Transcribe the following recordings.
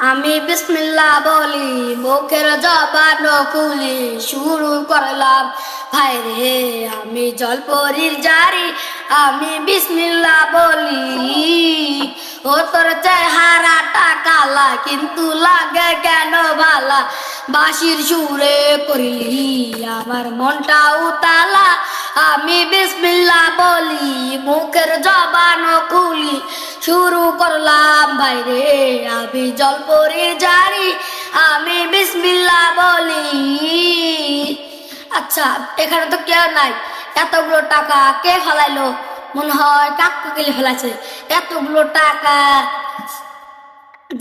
আমি বিসমিল্লাহ বলি, মুখের জবান খুলি শুরু করলাম। ভাই রে আমি জলপরির জারি, আমি বিসমিল্লাহ বলি। ও তোর চেহারাটা কালা, কিন্তু লাগে কেন ভালা বাঁশির সুরে করলি আমার মনটা উতালা। আমি বিসমিল্লাহ বলি, মুখের জবান খুলি শুরু করলাম। বাইরে আমি জলপরির জারি আমি বিসমিল্লাহ বলি। আচ্ছা এখানে তো কেউ নাই। এতগুলো টাকা কে ফেলাইলো? মনে হয় কাকু গেলে ফেলাইছে। এতগুলো টাকা।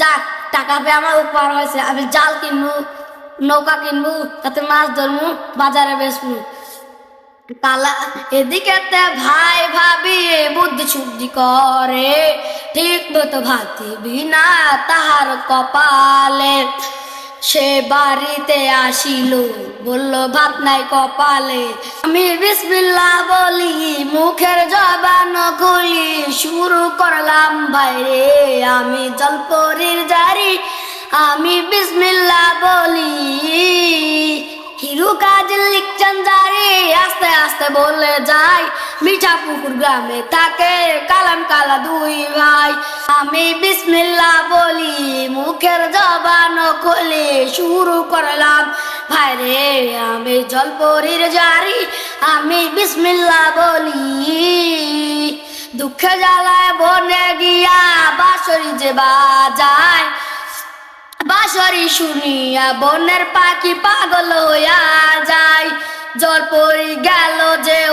যাক, টাকা পেয়ে আমার উপহার হয়েছে। আমি জাল কিনবো, নৌকা কিনবো, তাতে মাছ ধরবো, বাজারে বেচবো। কালা এদিকে ভাই ভাবি বুদ্ধি শুদ্ধি করে। ঠিক মতো ভাতি বিনা তাহার কপালে। সে বাড়িতে আসিল, বলল, ভাত নাই কপালে। আমি বিসমিল্লাহ বলি, মুখের জবান খুলি, শুরু করলাম বাইরে আমি জলপরির জারি, আমি বিসমিল্লা বলি। হিরু কাজল লিখছেন জারি, আস্তে আস্তে বলে যাই মিঠা পুকুর গ্রামে থাকে। দুই ভাই। আমি বিসমিল্লাহ বলি, মুখের জবান খুলে শুরু করলাম। ভাই রে আমি জলপরির জারি, আমি বিসমিল্লাহ বলি। দুঃখে জ্বালায় বনে গিয়া বাসরি যে বাজায়। বাঁশরি শুনিয়া বনের পাখি পাগল হইয়া যায়। জল পরি গেল যে